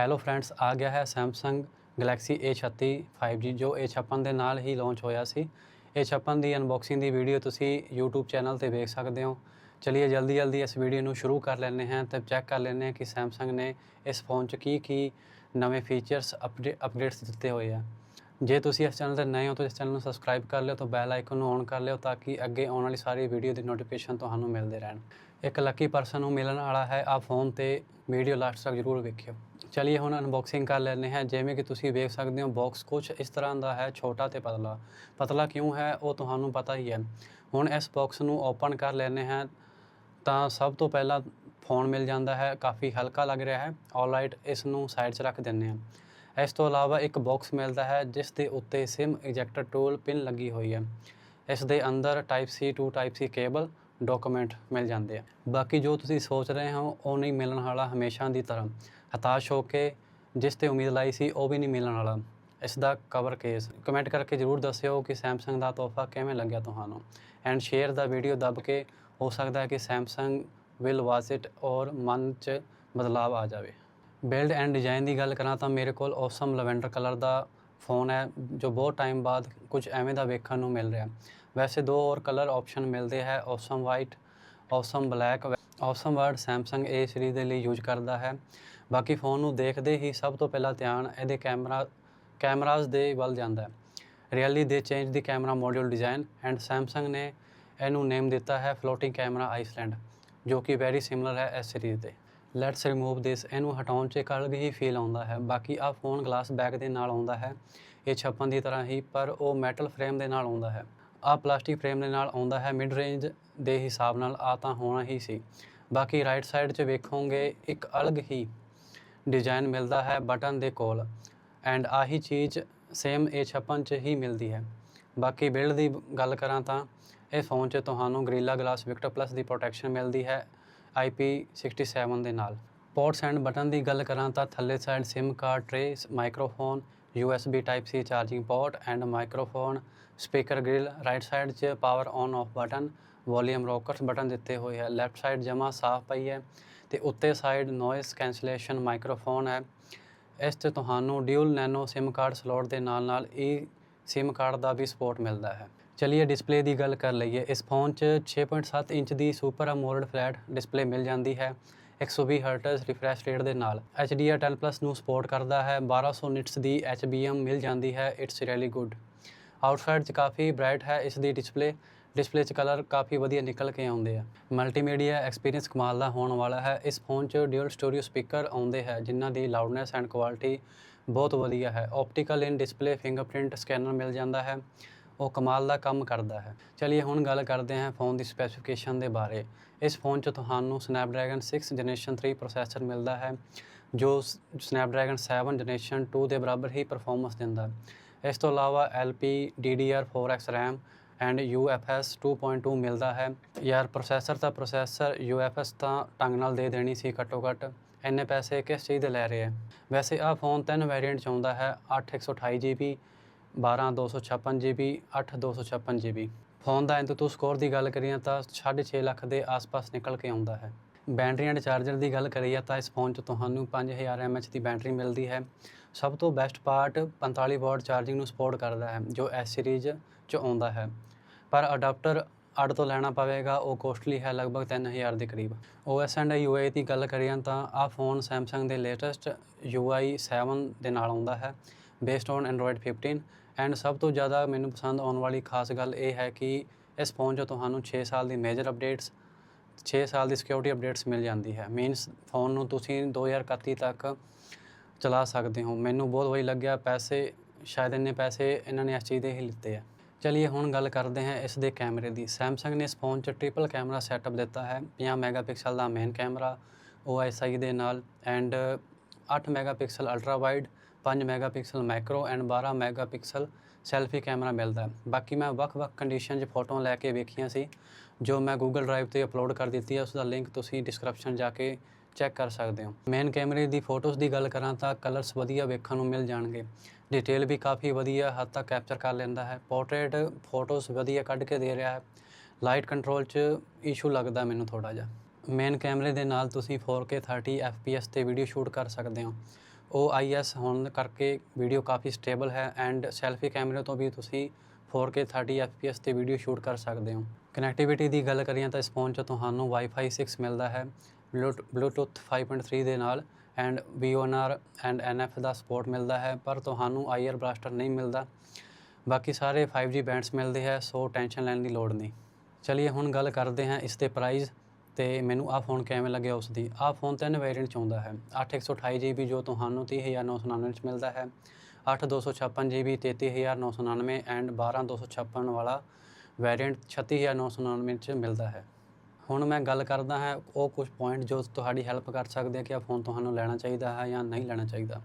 Hello friends ਆ ਗਿਆ ਹੈ Samsung Galaxy A36 5G ਜੋ A56 ਦੇ ਨਾਲ ਹੀ ਲਾਂਚ ਹੋਇਆ ਸੀ। A56 ਦੀ ਅਨਬਾਕਸਿੰਗ ਦੀ ਵੀਡੀਓ ਤੁਸੀਂ YouTube ਚੈਨਲ ਤੇ ਵੇਖ ਸਕਦੇ ਹੋ। ਚਲਿਏ ਜਲਦੀ ਜਲਦੀ ਇਸ ਵੀਡੀਓ ਨੂੰ ਸ਼ੁਰੂ ਕਰ ਲੈਂਦੇ ਹਾਂ ਤੇ ਚੈੱਕ ਕਰ ਲੈਂਦੇ ਹਾਂ ਕਿ Samsung ਨੇ ਇਸ ਫੋਨ 'ਚ ਕੀ ਕੀ ਨਵੇਂ ਫੀਚਰਸ ਅਪਡੇਟਸ ਦਿੱਤੇ ਹੋਏ ਆ। ਜੇ ਤੁਸੀਂ ਇਸ ਚੈਨਲ ਤੇ ਨਏ ਹੋ ਤਾਂ ਇਸ ਚੈਨਲ ਨੂੰ ਸਬਸਕ੍ਰਾਈਬ ਕਰ ਲਿਓ ਤਾਂ ਬੈਲ ਆਈਕਨ ਨੂੰ ਔਨ ਕਰ ਲਿਓ ਤਾਂ ਕਿ ਅੱਗੇ ਆਉਣ ਵਾਲੀ ਸਾਰੀ ਵੀਡੀਓ ਦੀ ਨੋਟੀਫਿਕੇਸ਼ਨ ਤੁਹਾਨੂੰ ਮਿਲਦੇ ਰਹਿਣ। ਇੱਕ ਲੱਕੀ ਪਰਸਨ ਨੂੰ ਮਿਲਣ ਵਾਲਾ ਹੈ ਆ ਫੋਨ ਤੇ ਵੀਡੀਓ ਲਾਸਟ ਤੱਕ ਜ਼ਰੂਰ ਵੇਖਿਓ। ਚਲਿਏ ਹੁਣ ਅਨਬਾਕਸਿੰਗ ਕਰ ਲੈਂਦੇ ਹਾਂ, ਜਿਵੇਂ ਕਿ ਤੁਸੀਂ ਵੇਖ ਸਕਦੇ ਹੋ ਬਾਕਸ ਕੁਝ ਇਸ ਤਰ੍ਹਾਂ ਦਾ ਹੈ, ਛੋਟਾ ਤੇ ਪਤਲਾ। ਪਤਲਾ ਕਿਉਂ ਹੈ, ਉਹ ਤੁਹਾਨੂੰ ਪਤਾ ਹੀ ਹੈ। ਹੁਣ ਇਸ ਬਾਕਸ ਨੂੰ ਓਪਨ ਕਰ ਲੈਂਦੇ ਹਾਂ, ਤਾਂ ਸਭ ਤੋਂ ਪਹਿਲਾਂ ਫੋਨ ਮਿਲ ਜਾਂਦਾ ਹੈ, ਕਾਫੀ ਹਲਕਾ ਲੱਗ ਰਿਹਾ ਹੈ। ਆਲਰਾਈਟ ਇਸ ਨੂੰ ਸਾਈਡ 'ਚ ਰੱਖ ਦਿੰਦੇ ਹਾਂ। ਇਸ ਤੋਂ ਇਲਾਵਾ ਇੱਕ ਬਾਕਸ ਮਿਲਦਾ ਹੈ, ਜਿਸ ਦੇ ਉੱਤੇ SIM ਇਜੈਕਟਰ ਟੂਲ ਪਿਨ ਲੱਗੀ ਹੋਈ ਹੈ। ਇਸ ਦੇ ਅੰਦਰ type C to type C cable document ਮਿਲ ਜਾਂਦੇ ਆ। ਬਾਕੀ ਜੋ ਤੁਸੀਂ ਸੋਚ ਰਹੇ ਹੋ, ਉਹ ਨਹੀਂ ਮਿਲਣ ਵਾਲਾ ਹਮੇਸ਼ਾ ਦੀ ਤਰ੍ਹਾਂ। ਹਤਾਸ਼ ਹੋ ਕੇ ਜਿਸ ਤੇ ਉਮੀਦ ਲਾਈ ਸੀ, ਉਹ ਵੀ ਨਹੀਂ ਮਿਲਣ ਵਾਲਾ। ਇਸ ਦਾ ਕਵਰ ਕੇਸ ਕਮੈਂਟ ਕਰਕੇ ਜਰੂਰ ਦੱਸਿਓ ਕਿ ਸੈਮਸੰਗ ਦਾ ਤੋਹਫਾ ਕਿਵੇਂ ਲੱਗਿਆ ਤੁਹਾਨੂੰ। ਐਂਡ ਸ਼ੇਅਰ ਦਾ ਵੀਡੀਓ ਦੱਬ ਕੇ ਹੋ ਸਕਦਾ ਹੈ ਕਿ ਸੈਮਸੰਗ ਵਿਲ ਵਾਚ ਇਟ ਔਰ ਮਨ 'ਚ ਬਦਲਾਵ ਆ ਜਾਵੇ। ਬਿਲਡ ਐਂਡ ਡਿਜ਼ਾਈਨ ਦੀ ਗੱਲ ਕਰਾਂ ਤਾਂ ਮੇਰੇ ਕੋਲ ਔਸਮ ਲਵੈਂਡਰ ਕਲਰ ਦਾ ਫੋਨ ਹੈ, ਜੋ ਬਹੁਤ ਟਾਈਮ ਬਾਅਦ ਕੁਝ ਐਵੇਂ ਦਾ ਵੇਖਣ ਨੂੰ ਮਿਲ ਰਿਹਾ। ਵੈਸੇ ਦੋ ਹੋਰ ਕਲਰ ਆਪਸ਼ਨ ਮਿਲਦੇ ਹੈ awesome white awesome black awesome word Samsung A series ਦੇ ਲਈ ਯੂਜ਼ ਕਰਦਾ ਹੈ। ਬਾਕੀ ਫੋਨ ਨੂੰ ਦੇਖਦੇ ਹੀ ਸਭ ਤੋਂ ਪਹਿਲਾਂ ਧਿਆਨ ਇਹਦੇ ਕੈਮਰਾ ਕੈਮਰਾਜ਼ ਦੇ ਵੱਲ ਜਾਂਦਾ ਹੈ। ਰੀਅਲੀ ਦੇ change the camera module design and Samsung ਨੇ ਇਹਨੂੰ ਨੇਮ ਦਿੱਤਾ ਹੈ ਫਲੋਟਿੰਗ ਕੈਮਰਾ ਆਈਸਲੈਂਡ ਜੋ ਕਿ ਵੈਰੀ ਸਿਮਿਲਰ ਹੈ ਇਸ ਸੀਰੀਜ਼ ਦੇ ਲੈਟਸ ਰਿਮੂਵ ਦਿਸ ਇਹਨੂੰ ਹਟਾਉਣ 'ਚ ਇੱਕ ਅਲੱਗ ਹੀ ਫੀਲ ਆਉਂਦਾ ਹੈ। ਬਾਕੀ ਆ ਫੋਨ ਗਲਾਸ ਬੈਕ ਦੇ ਨਾਲ ਆਉਂਦਾ ਹੈ। ਇਹ 56 ਦੀ ਤਰ੍ਹਾਂ ਹੀ, ਪਰ ਉਹ ਮੈਟਲ ਫਰੇਮ ਦੇ ਨਾਲ ਆਉਂਦਾ ਹੈ। ਆ ਪਲਾਸਟਿਕ ਫਰੇਮ ਦੇ ਨਾਲ ਆਉਂਦਾ ਹੈ, ਮਿਡ ਰੇਂਜ ਦੇ ਹਿਸਾਬ ਨਾਲ ਆ ਤਾਂ ਹੋਣਾ ਹੀ ਸੀ। ਬਾਕੀ ਰਾਈਟ ਸਾਈਡ 'ਚ ਵੇਖੋਗੇ, ਇੱਕ ਅਲੱਗ ਹੀ ਡਿਜ਼ਾਈਨ ਮਿਲਦਾ ਹੈ ਬਟਨ ਦੇ ਕੋਲ ਐਂਡ ਆਹੀ ਚੀਜ਼ ਸੇਮ A56 ਚ ਹੀ ਮਿਲਦੀ ਹੈ। ਬਾਕੀ ਬਿਲਡ ਦੀ ਗੱਲ ਕਰਾਂ ਤਾਂ ਇਹ ਫੋਨ 'ਚ ਤੁਹਾਨੂੰ ਗ੍ਰਿਲਾ ਗਲਾਸ ਵਿਕਟਰ ਪਲੱਸ ਦੀ ਪ੍ਰੋਟੈਕਸ਼ਨ ਮਿਲਦੀ ਹੈ IP67 ਦੇ ਨਾਲ। ਪੋਰਟਸ ਐਂਡ ਬਟਨ ਦੀ ਗੱਲ ਕਰਾਂ ਤਾਂ ਥੱਲੇ side SIM card tray microphone USB type C charging port and microphone speaker grill right side 'ਚ power on off button volume rockers button ਦਿੱਤੇ ਹੋਏ ਹੈ ਲੈਫਟ ਸਾਈਡ ਜਮਾ ਸਾਫ਼ ਪਈ ਹੈ ਤੇ ਉੱਤੇ ਸਾਈਡ ਨੋਇਸ ਕੈਂਸਲੇਸ਼ਨ ਮਾਈਕ੍ਰੋਫੋਨ ਹੈ। ਇਸ ਤੇ ਤੁਹਾਨੂੰ dual nano SIM card slot ਦੇ ਨਾਲ ਨਾਲ ਇਹ SIM ਕਾਰਡ ਦਾ ਵੀ ਸਪੋਰਟ ਮਿਲਦਾ ਹੈ। ਚਲਿਏ ਡਿਸਪਲੇ ਦੀ ਗੱਲ ਕਰ ਲਈਏ। ਇਸ ਫੋਨ 'ਚ 6.7 ਇੰਚ ਦੀ ਸੁਪਰ ਅਮੋਲਡ ਫਲੈਟ ਡਿਸਪਲੇ ਮਿਲ ਜਾਂਦੀ ਹੈ। 120 ਹਰਟਜ਼ ਰਿਫਰੈਸ਼ ਰੇਟ ਦੇ ਨਾਲ HDR10 Plus ਨੂੰ ਸਪੋਰਟ ਕਰਦਾ ਹੈ। 1200 ਨਿਟਸ ਦੀ HBM ਮਿਲ ਜਾਂਦੀ ਹੈ। ਇਟਸ ਰੀਅਲੀ ਗੁੱਡ ਆਊਟਸਾਈਡ 'ਚ ਕਾਫੀ ਬ੍ਰਾਈਟ ਹੈ ਇਸ ਦੀ ਡਿਸਪਲੇ ਡਿਸਪਲੇ 'ਚ ਕਲਰ ਕਾਫੀ ਵਧੀਆ ਨਿਕਲ ਕੇ ਆਉਂਦੇ ਆ। ਮਲਟੀਮੀਡੀਆ ਐਕਸਪੀਰੀਅੰਸ ਕਮਾਲ ਦਾ ਹੋਣ ਵਾਲਾ ਹੈ। ਇਸ ਫੋਨ 'ਚ ਡਿਊਲ ਸਟੂਡੀਓ ਸਪੀਕਰ ਆਉਂਦੇ ਹੈ, ਜਿਨ੍ਹਾਂ ਦੀ ਲਾਊਡਨੈਸ ਐਂਡ ਕੁਆਲਿਟੀ ਬਹੁਤ ਵਧੀਆ ਹੈ। Optical in display fingerprint scanner ਮਿਲ ਜਾਂਦਾ ਹੈ। ਉਹ ਕਮਾਲ ਦਾ ਕੰਮ ਕਰਦਾ ਹੈ। ਚਲਿਏ ਹੁਣ ਗੱਲ ਕਰਦੇ ਹਾਂ ਫੋਨ ਦੀ ਸਪੈਸੀਫਿਕੇਸ਼ਨ ਦੇ ਬਾਰੇ। ਇਸ ਫੋਨ 'ਚ ਤੁਹਾਨੂੰ Snapdragon 6 ਜਨਰੇਸ਼ਨ 3 ਪ੍ਰੋਸੈਸਰ ਮਿਲਦਾ ਹੈ, ਜੋ Snapdragon 7 ਜਨਰੇਸ਼ਨ 2 ਦੇ ਬਰਾਬਰ ਹੀ ਪਰਫਾਰਮੈਂਸ ਦਿੰਦਾ ਇਸ ਤੋਂ ਇਲਾਵਾ LP DDR4X RAM and UFS 2.2 ਮਿਲਦਾ ਹੈ। ਯਾਰ ਪ੍ਰੋਸੈਸਰ ਤਾਂ ਪ੍ਰੋਸੈਸਰ UFS ਤਾਂ ਢੰਗ ਨਾਲ ਦੇ ਦੇਣੀ ਸੀ ਘੱਟੋ ਘੱਟ। ਇੰਨੇ ਪੈਸੇ ਕਿਸ ਚੀਜ਼ ਦੇ ਲੈ ਰਹੇ ਆ ਵੈਸੇ ਆਹ ਫੋਨ ਤਿੰਨ ਵੇਰੀਐਂਟ ਚ ਆਉਂਦਾ ਹੈ 8128 GB 12256 GB 8256 GB ਫੋਨ ਦਾ ਇੰਤੂ ਸਕੋਰ ਦੀ ਗੱਲ ਕਰੀਏ ਤਾਂ 6.5 ਲੱਖ ਦੇ ਆਸ-ਪਾਸ ਨਿਕਲ ਕੇ ਆਉਂਦਾ ਹੈ। ਬੈਟਰੀ ਐਂਡ ਚਾਰਜਰ ਦੀ ਗੱਲ ਕਰੀਏ ਤਾਂ ਇਸ ਫੋਨ 'ਚ ਤੁਹਾਨੂੰ 5000 mAh ਦੀ ਬੈਟਰੀ ਮਿਲਦੀ ਹੈ। ਸਭ ਤੋਂ ਬੈਸਟ ਪਾਰਟ 45 ਵਾਟ ਚਾਰਜਿੰਗ ਨੂੰ ਸਪੋਰਟ ਕਰਦਾ ਹੈ, ਜੋ ਐਸ ਸੀਰੀਜ਼ 'ਚ ਆਉਂਦਾ ਹੈ। ਪਰ ਅਡਾਪਟਰ ਅੱਡ ਤੋਂ ਲੈਣਾ ਪਵੇਗਾ, ਉਹ ਕੋਸਟਲੀ ਹੈ ਲਗਭਗ 3000 ਦੇ ਕਰੀਬ। OS ਐਂਡ UI ਦੀ ਗੱਲ ਕਰੀਏ ਤਾਂ ਆਹ ਫੋਨ Samsung ਦੇ ਲੇਟੈਸਟ UI 7 ਦੇ ਨਾਲ ਆਉਂਦਾ ਹੈ। ਬੇਸਡ ਔਨ Android 15 ਐਂਡ ਸਭ ਤੋਂ ਜ਼ਿਆਦਾ ਮੈਨੂੰ ਪਸੰਦ ਆਉਣ ਵਾਲੀ ਖਾਸ ਗੱਲ ਇਹ ਹੈ ਕਿ ਇਸ ਫੋਨ 'ਚ ਤੁਹਾਨੂੰ 6 ਸਾਲ ਦੀ ਮੇਜਰ ਅਪਡੇਟਸ 6 ਸਾਲ ਦੀ ਸਿਕਿਉਰਿਟੀ ਅਪਡੇਟਸ ਮਿਲ ਜਾਂਦੀ ਹੈ। ਮੀਨਸ ਫੋਨ ਨੂੰ ਤੁਸੀਂ 2031 ਤੱਕ ਚਲਾ ਸਕਦੇ ਹੋ। ਮੈਨੂੰ ਬਹੁਤ ਵਧੀਆ ਲੱਗਿਆ ਪੈਸੇ, ਸ਼ਾਇਦ ਇੰਨੇ ਪੈਸੇ ਇਹਨਾਂ ਨੇ ਇਸ ਚੀਜ਼ ਦੇ ਹੀ ਲਿੱਤੇ ਆ। ਚਲਿਏ ਹੁਣ ਗੱਲ ਕਰਦੇ ਹਾਂ ਇਸ ਦੇ ਕੈਮਰੇ ਦੀ। Samsung ਨੇ ਇਸ ਫੋਨ 'ਚ ਟ੍ਰਿਪਲ ਕੈਮਰਾ ਸੈਟਅਪ ਦਿੱਤਾ ਹੈ। 50 ਮੈਗਾਪਿਕਸਲ ਦਾ ਮੇਨ ਕੈਮਰਾ OISI ਦੇ ਨਾਲ and 8 megapixel ultra wide 5 megapixel macro and 12 megapixel selfie camera ਮਿਲਦਾ ਹੈ। ਬਾਕੀ ਮੈਂ ਵੱਖ-ਵੱਖ ਕੰਡੀਸ਼ਨ 'ਚ ਫੋਟੋਆਂ ਲੈ ਕੇ ਵੇਖੀਆਂ ਸੀ, ਜੋ ਮੈਂ Google ਡਰਾਈਵ ਤੇ ਅਪਲੋਡ ਕਰ ਦਿੱਤੀ ਹੈ ਉਸ ਦਾ ਲਿੰਕ ਤੁਸੀਂ ਡਿਸਕ੍ਰਿਪਸ਼ਨ ਜਾ ਕੇ ਚੈੱਕ ਕਰ ਸਕਦੇ ਹੋ। ਮੇਨ ਕੈਮਰੇ ਦੀ ਫੋਟੋਜ਼ ਦੀ ਗੱਲ ਕਰਾਂ ਤਾਂ ਕਲਰਸ ਵਧੀਆ ਵੇਖਣ ਨੂੰ ਮਿਲ ਜਾਣਗੇ। ਡਿਟੇਲ ਵੀ ਕਾਫੀ ਵਧੀਆ ਹੱਦ ਤੱਕ ਕੈਪਚਰ ਕਰ ਲੈਂਦਾ ਹੈ। ਪੋਰਟਰੇਟ ਫੋਟੋਜ਼ ਵਧੀਆ ਕੱਢ ਕੇ ਦੇ ਰਿਹਾ ਹੈ। ਲਾਈਟ ਕੰਟਰੋਲ 'ਚ ਇਸ਼ੂ ਲੱਗਦਾ ਮੈਨੂੰ ਥੋੜਾ ਜਿਹਾ। ਮੇਨ ਕੈਮਰੇ ਦੇ ਨਾਲ ਤੁਸੀਂ 4K 30 FPS ਤੇ ਵੀਡੀਓ ਸ਼ੂਟ ਕਰ ਸਕਦੇ ਹੋ। ਉਹ ਆਈਐਸ ਹੋਣ ਕਰਕੇ ਵੀਡੀਓ ਕਾਫੀ ਸਟੇਬਲ ਹੈ ਐਂਡ ਸੈਲਫੀ ਕੈਮਰੇ ਤੋਂ ਵੀ ਤੁਸੀਂ 4K 30 FPS ਤੇ ਵੀਡੀਓ ਸ਼ੂਟ ਕਰ ਸਕਦੇ ਹੋ। ਕਨੈਕਟੀਵਿਟੀ ਦੀ ਗੱਲ ਕਰੀਏ ਤਾਂ ਇਸ ਫੋਨ 'ਚ ਤੁਹਾਨੂੰ Wi-Fi 6 ਮਿਲਦਾ ਹੈ Bluetooth Bluetooth 5.3 ਦੇ ਨਾਲ ਐਂਡ VoNR ਐਂਡ NF ਦਾ ਸਪੋਰਟ ਮਿਲਦਾ ਹੈ, ਪਰ ਤੁਹਾਨੂੰ IR ਬਲਾਸਟਰ ਨਹੀਂ ਮਿਲਦਾ। ਬਾਕੀ ਸਾਰੇ 5G ਬੈਂਡਸ ਮਿਲਦੇ ਹੈ ਸੋ ਟੈਨਸ਼ਨ ਲੈਣ ਦੀ ਲੋੜ ਨਹੀਂ। ਚਲਿਏ ਹੁਣ ਗੱਲ ਕਰਦੇ ਹਾਂ ਇਸ ਦੇ ਪ੍ਰਾਈਸ ਤੇ ਮੈਨੂੰ ਆਹ ਫੋਨ ਕਿਵੇਂ ਲੱਗਿਆ ਉਸ ਦੀ ਆਹ ਫੋਨ ਤਿੰਨ ਵੇਰੀਐਂਟ ਚ ਆਉਂਦਾ ਹੈ। 8128 GB ਜੋ ਤੁਹਾਨੂੰ 30999 ਚ ਮਿਲਦਾ ਹੈ। 8256 GB 33999 ਐਂਡ 12256 ਵਾਲਾ ਵੇਰੀਐਂਟ 36999 ਚ ਮਿਲਦਾ ਹੈ। ਹੁਣ ਮੈਂ ਗੱਲ ਕਰਦਾ ਹਾਂ, ਉਹ ਕੁਝ ਪੁਆਇੰਟ ਜੋ ਤੁਹਾਡੀ ਹੈਲਪ ਕਰ ਸਕਦੇ ਆ ਕਿ ਇਹ ਫੋਨ ਤੁਹਾਨੂੰ ਲੈਣਾ ਚਾਹੀਦਾ ਹੈ ਜਾਂ ਨਹੀਂ ਲੈਣਾ ਚਾਹੀਦਾ।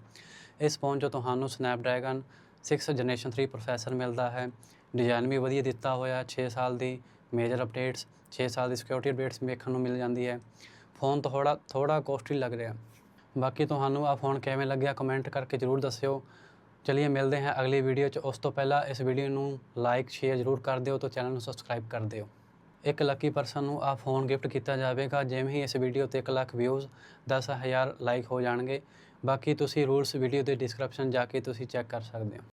ਇਸ ਫੋਨ 'ਚ ਤੁਹਾਨੂੰ ਸਨੈਪਡਰੈਗਨ 6 ਜਨਰੇਸ਼ਨ 3 ਪ੍ਰੋਸੈਸਰ ਮਿਲਦਾ ਹੈ। ਡਿਜ਼ਾਈਨ ਵੀ ਵਧੀਆ ਦਿੱਤਾ ਹੋਇਆ 6 ਸਾਲ ਦੀ। ਮੇਜਰ ਅਪਡੇਟਸ 6 ਸਾਲ ਦੀ ਸਿਕਿਉਰਿਟੀ ਅਪਡੇਟਸ ਵੇਖਣ ਨੂੰ ਮਿਲ ਜਾਂਦੀ ਹੈ। ਫੋਨ ਥੋੜਾ ਥੋੜਾ ਕੋਸਟਲੀ ਲੱਗ ਰਿਹਾ। ਬਾਕੀ ਤੁਹਾਨੂੰ ਆ ਫੋਨ ਕਿਵੇਂ ਲੱਗਿਆ ਕਮੈਂਟ ਕਰਕੇ ਜਰੂਰ ਦੱਸਿਓ। ਚਲਿਏ ਮਿਲਦੇ ਹਾਂ ਅਗਲੀ ਵੀਡੀਓ 'ਚ। ਉਸ ਤੋਂ ਪਹਿਲਾਂ ਇਸ ਵੀਡੀਓ ਨੂੰ ਲਾਈਕ ਸ਼ੇਅਰ ਜਰੂਰ ਕਰ ਦਿਓ ਤੇ ਚੈਨਲ ਨੂੰ ਸਬਸਕ੍ਰਾਈਬ ਕਰ ਦਿਓ। ਇੱਕ ਲੱਕੀ ਪਰਸਨ ਨੂੰ ਆ ਫੋਨ ਗਿਫਟ ਕੀਤਾ ਜਾਵੇਗਾ। ਜਿਵੇਂ ਹੀ ਇਸ ਵੀਡੀਓ ਤੇ 1 ਲੱਖ ਵਿਊਜ਼ 10000 ਲਾਈਕ ਹੋ ਜਾਣਗੇ। ਬਾਕੀ ਤੁਸੀਂ ਰੂਲਸ ਵੀਡੀਓ ਦੇ ਡਿਸਕ੍ਰਿਪਸ਼ਨ ਜਾ ਕੇ ਤੁਸੀਂ ਚੈੱਕ ਕਰ ਸਕਦੇ ਹੋ।